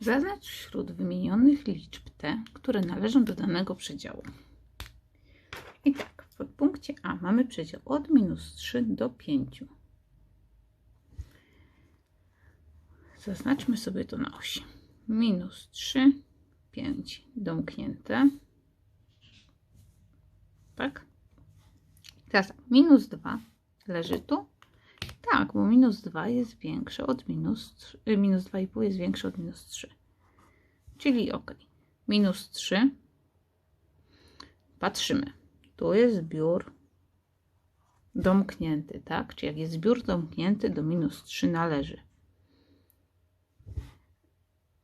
Zaznacz wśród wymienionych liczb te, które należą do danego przedziału. I tak, w podpunkcie A mamy przedział od minus 3 do 5. Zaznaczmy sobie to na osi. Minus 3, 5 domknięte. Tak? Teraz minus 2 leży tu. Tak, bo minus 2 jest większe od minus 3, y, minus 2,5 jest większe od minus 3. Czyli ok. Minus 3. Patrzymy. Tu jest zbiór domknięty, tak? Czyli jak jest zbiór domknięty, do minus 3 należy.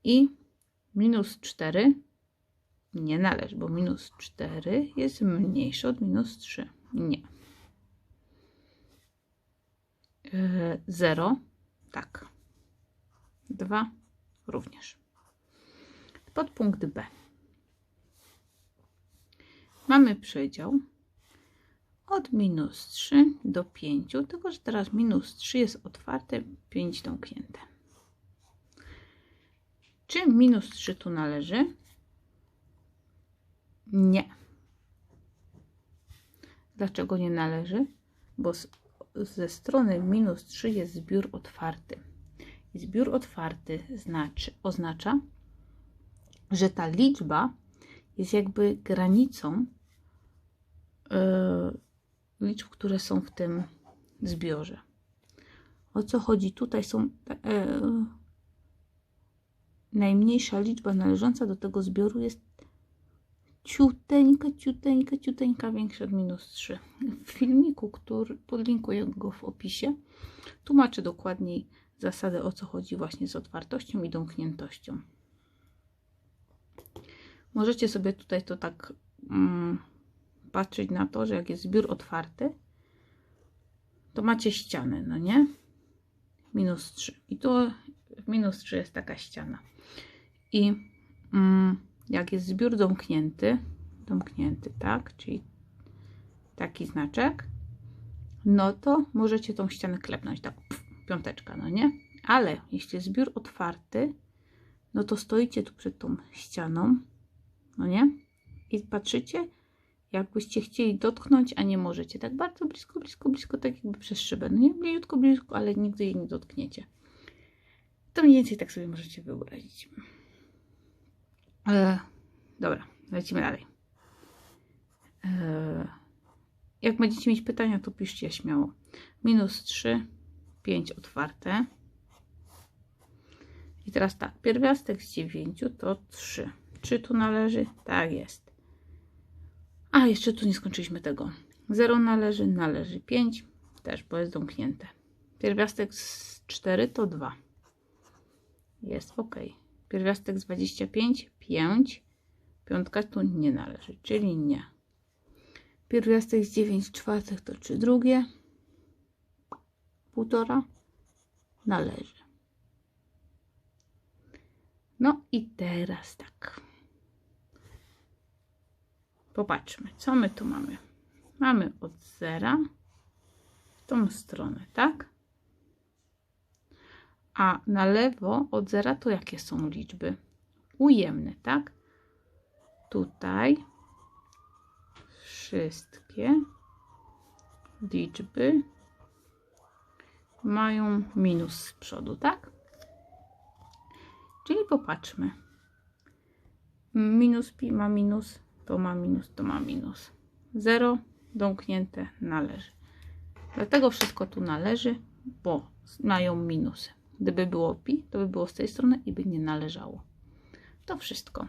I minus 4 nie należy, bo minus 4 jest mniejsze od minus 3. Nie. 0, tak. 2 również. Podpunkt B. Mamy przedział od minus 3 do 5, tylko że teraz minus 3 jest otwarte, 5 domknięte. Czy minus 3 tu należy? Nie. Dlaczego nie należy? Bo z, ze strony minus 3 jest zbiór otwarty. I zbiór otwarty znaczy, oznacza, że ta liczba jest jakby granicą yy, liczb, które są w tym zbiorze. O co chodzi? Tutaj są yy, najmniejsza liczba należąca do tego zbioru jest ciuteńka, ciuteńka, ciuteńka większa od minus 3. W filmiku, który podlinkuję go w opisie, tłumaczę dokładniej zasady, o co chodzi właśnie z otwartością i domkniętością. Możecie sobie tutaj to tak mm, patrzeć na to, że jak jest zbiór otwarty, to macie ścianę, no nie? Minus 3. I tu minus 3 jest taka ściana. I mm, jak jest zbiór domknięty, domknięty, tak, czyli taki znaczek, no to możecie tą ścianę klepnąć, tak, piąteczka, no nie? Ale jeśli jest zbiór otwarty, no to stoicie tu przed tą ścianą, no nie? I patrzycie, jakbyście chcieli dotknąć, a nie możecie. Tak bardzo blisko, blisko, blisko, tak jakby przez szybę. No nie, blisko, blisko, ale nigdy jej nie dotkniecie. To mniej więcej tak sobie możecie wyobrazić. E, dobra, lecimy dalej. E, jak będziecie mieć pytania, to piszcie śmiało. Minus 3, 5 otwarte. I teraz tak, pierwiastek z 9 to 3. Czy tu należy? Tak jest. A, jeszcze tu nie skończyliśmy tego. 0 należy, należy 5, też, bo jest domknięte. Pierwiastek z 4 to 2. Jest ok. Pierwiastek z 25, 5. Piątka tu nie należy, czyli nie. Pierwiastek z 9 czwartych to 3 drugie. Półtora należy. No i teraz tak. Popatrzmy, co my tu mamy. Mamy od zera w tą stronę, tak? A na lewo od zera to jakie są liczby? Ujemne, tak? Tutaj wszystkie liczby mają minus z przodu, tak? Czyli popatrzmy. Minus pi ma minus, to ma minus, to ma minus. 0 domknięte należy. Dlatego wszystko tu należy, bo mają minusy. Gdyby było pi, to by było z tej strony i by nie należało. To wszystko.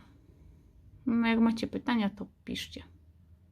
No, jak macie pytania, to piszcie.